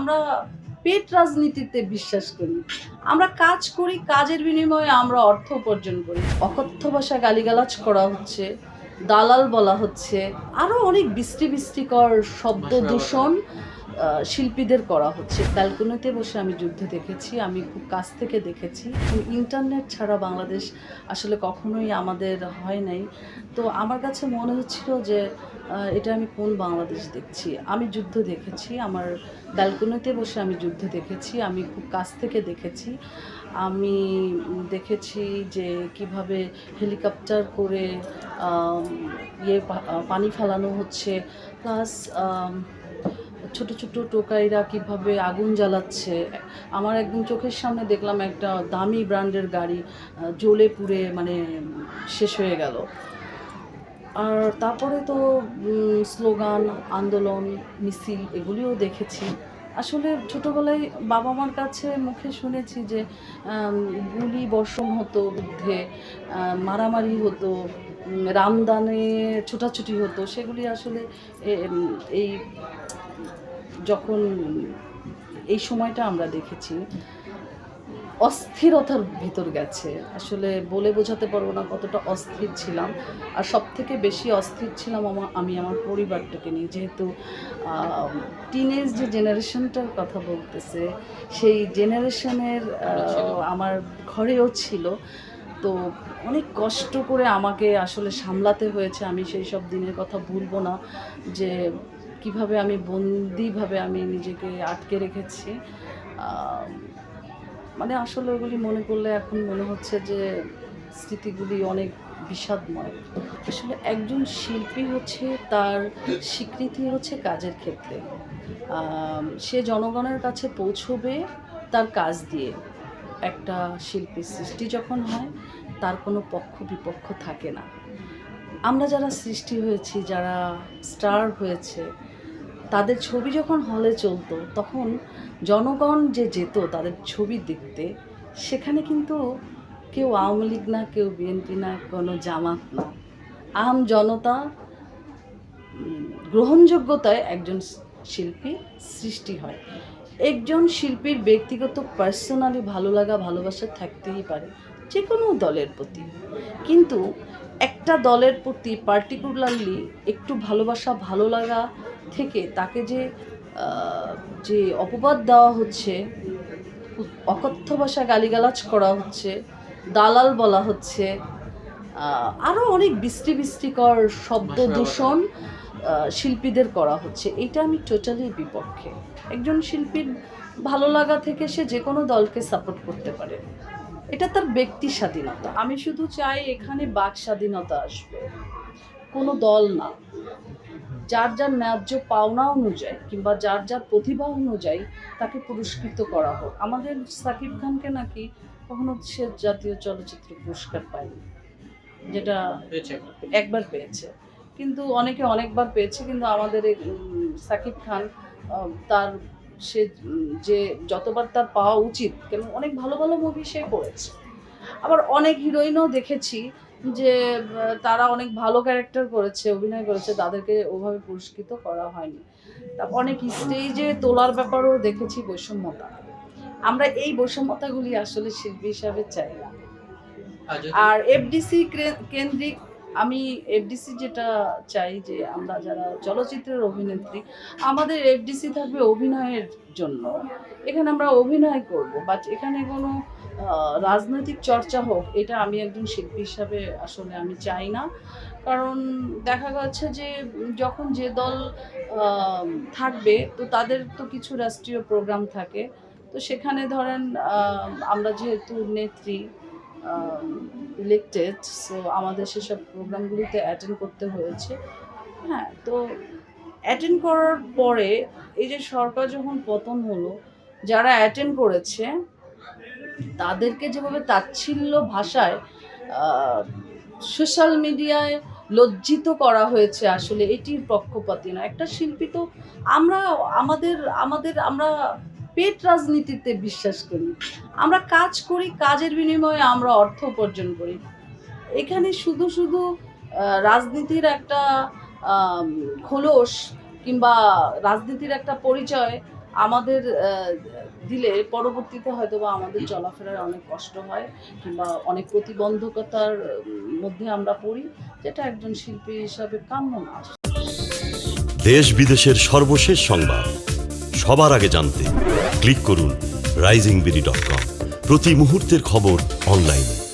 আমরা পেট রাজনীতিতে বিশ্বাস করি। আমরা কাজ করি কাজের বিনিময়ে আমরা অর্থ উপার্জন করি। অকথ্য ভাষা গালিগালাজ করা হচ্ছে দালাল বলা হচ্ছে আরও অনেক বৃষ্টি বৃষ্টিকর শব্দ দূষণ। শিল্পীদের করা হচ্ছে। ব্যালকনিতে বসে আমি যুদ্ধ দেখেছি, আমি খুব কাছ থেকে দেখেছি। ইন্টারনেট ছাড়া বাংলাদেশ আসলে কখনোই আমাদের হয় নাই। তো আমার কাছে মনে হচ্ছিল যে এটা আমি কোন বাংলাদেশ দেখছি? আমি যুদ্ধ দেখেছি, আমার ব্যালকনিতে বসে আমি যুদ্ধ দেখেছি, আমি খুব কাছ থেকে দেখেছি। আমি দেখেছি যে কীভাবে হেলিকপ্টার করে ইয়ে পানি ফেলানো হচ্ছে, প্লাস ছোট ছোট টোকাইরা কীভাবে আগুন জ্বালাচ্ছে। আমার একদম চোখের সামনে দেখলাম একটা দামি ব্র্যান্ডের গাড়ি জ্বলে পুড়ে মানে শেষ হয়ে গেল। আর তারপরে তো স্লোগান, আন্দোলন, মিছিল এগুলিও দেখেছি। আসলে ছোটোবেলায় বাবা মার কাছে মুখে শুনেছি যে গুলি বর্ষণ হতো বুদ্ধে মারামারি হতো রামদানে ছোটাছুটি হতো, সেগুলি আসলে এই যখন এই সময়টা আমরা দেখেছি অস্থিরতার ভিতর গেছে। আসলে বলে বোঝাতে পারব না কতটা অস্থির ছিলাম। আর সব থেকে বেশি অস্থির ছিলাম আমার আমি আমার পরিবারটাকে নিয়ে। যেহেতু টিনেজ যে জেনারেশনটার কথা বলতেছে সেই জেনারেশনের আমার ঘরেও ছিল। তো অনেক কষ্ট করে আমাকে আসলে সামলাতে হয়েছে। আমি সেই সব দিনের কথা ভুলবো না যে কীভাবে আমি বন্দিভাবে আমি নিজেকে আটকে রেখেছি মানে আসলে ওগুলি মনে করলে এখন মনে হচ্ছে যে স্মৃতিগুলি অনেক বিষাদময়। আসলে একজন শিল্পী হচ্ছে তার স্বীকৃতি হচ্ছে কাজের ক্ষেত্রে। সে জনগণের কাছে পৌঁছবে তার কাজ দিয়ে একটা শিল্পীর সৃষ্টি যখন হয়, তার কোনো পক্ষ বিপক্ষ থাকে না। আমরা যারা সৃষ্টি হয়েছি, যারা স্টার হয়েছে তাদের ছবি যখন হলে চলতো, তখন জনগণ যে যেত তাদের ছবি দেখতে, সেখানে কিন্তু কেউ আওয়ামী লীগ না, কেউ বিএনপি না, কোনো জামাত না। আম জনতা গ্রহণযোগ্যতায় একজন শিল্পী সৃষ্টি হয়। একজন শিল্পীর ব্যক্তিগত পার্সোনালি ভালো লাগা, ভালোবাসা থাকতেই পারে যে কোনো দলের প্রতি। কিন্তু একটা দলের প্রতি পার্টিকুলারলি একটু ভালোবাসা, ভালো লাগা থেকে তাকে যে যে অপবাদ দেওয়া হচ্ছে অকথ্য ভাষা গালিগালাজ করা হচ্ছে দালাল বলা হচ্ছে আরও অনেক বৃষ্টি বৃষ্টিকর শব্দ দূষণ শিল্পীদের করা হচ্ছে। এটা আমি টোটালি বিপক্ষে। একজন শিল্পীর ভালো লাগা থেকে সে যে কোনো দলকে সাপোর্ট করতে পারে। এটা তার ব্যক্তি স্বাধীনতা। আমি শুধু চাই এখানে বাক স্বাধীনতা আসবে। কোনো দল না। যার যার ন্যায্য পাওনা অনুযায়ী কিংবা যার যার প্রতিভা অনুযায়ী তাকে পুরস্কৃত করা হোক। আমাদের সাকিব খানকে নাকি কখনো সে জাতীয় চলচ্চিত্র পুরস্কার পায়নি যেটা একবার। পেয়েছে। কিন্তু অনেকে অনেকবার পেয়েছে কিন্তু আমাদের সাকিব খান তার সে যে যতবার তার পাওয়া উচিত কেন অনেক ভালো ভালো মুভি সে করেছে। আবার অনেক হিরোইনও দেখেছি যে তারা অনেক ভালো ক্যারেক্টার করেছে অভিনয় করেছে তাদেরকে ওভাবে পুরস্কৃত করা হয়নি। তারপর অনেক স্টেজে তোলার ব্যাপারেও দেখেছি বৈষম্যতা। আমরা এই বৈষম্যতাগুলি আসলে শিল্পী হিসাবে চাই না। আর এফডিসি কেন্দ্রিক আমি এফডিসি যেটা চাই যে আমরা যারা চলচ্চিত্রের অভিনেত্রী আমাদের এফডিসি থাকবে অভিনয়ের জন্য। এখানে আমরা অভিনয় করব বাট এখানে কোনো রাজনৈতিক চর্চা হোক, এটা আমি একজন শিল্পী হিসাবে আসলে আমি চাই না। কারণ দেখা যাচ্ছে যে যখন যে দল থাকবে, তো তাদের তো কিছু রাষ্ট্রীয় প্রোগ্রাম থাকে। তো সেখানে ধরেন আমরা যেহেতু নেত্রী ইলেক্টেড সো আমাদের সেসব প্রোগ্রামগুলিতে অ্যাটেন্ড করতে হয়েছে। হ্যাঁ তো অ্যাটেন্ড করার পরে এই যে সরকার যখন পতন হলো, যারা অ্যাটেন্ড করেছে তাদেরকে যেভাবে তাচ্ছিল্য ভাষায় সোশ্যাল মিডিয়ায় লজ্জিত করা হয়েছে আসলে, এটির পক্ষপাতী না একটা শিল্পী তো আমরা আমাদের আমাদের, আমরা পেট রাজনীতিতে বিশ্বাস করি। আমরা কাজ করি, কাজের বিনিময়ে আমরা অর্থ উপার্জন করি। এখানে শুধু শুধু রাজনীতির একটা খোলস কিংবা রাজনীতির একটা পরিচয় আমাদের দিলে পরবর্তীতে হয়তো বা আমাদের চলাফেরার অনেক কষ্ট হয় কিংবা অনেক প্রতিবন্ধকতার মধ্যে আমরা পড়ি, যেটা একজন শিল্পী হিসাবে কাম্য না। দেশ বিদেশের সর্বশেষ সংবাদ। সবার আগে জানতে ক্লিক করুন রাইজিং বিডি ডট কম প্রতি মুহূর্তের খবর অনলাইনে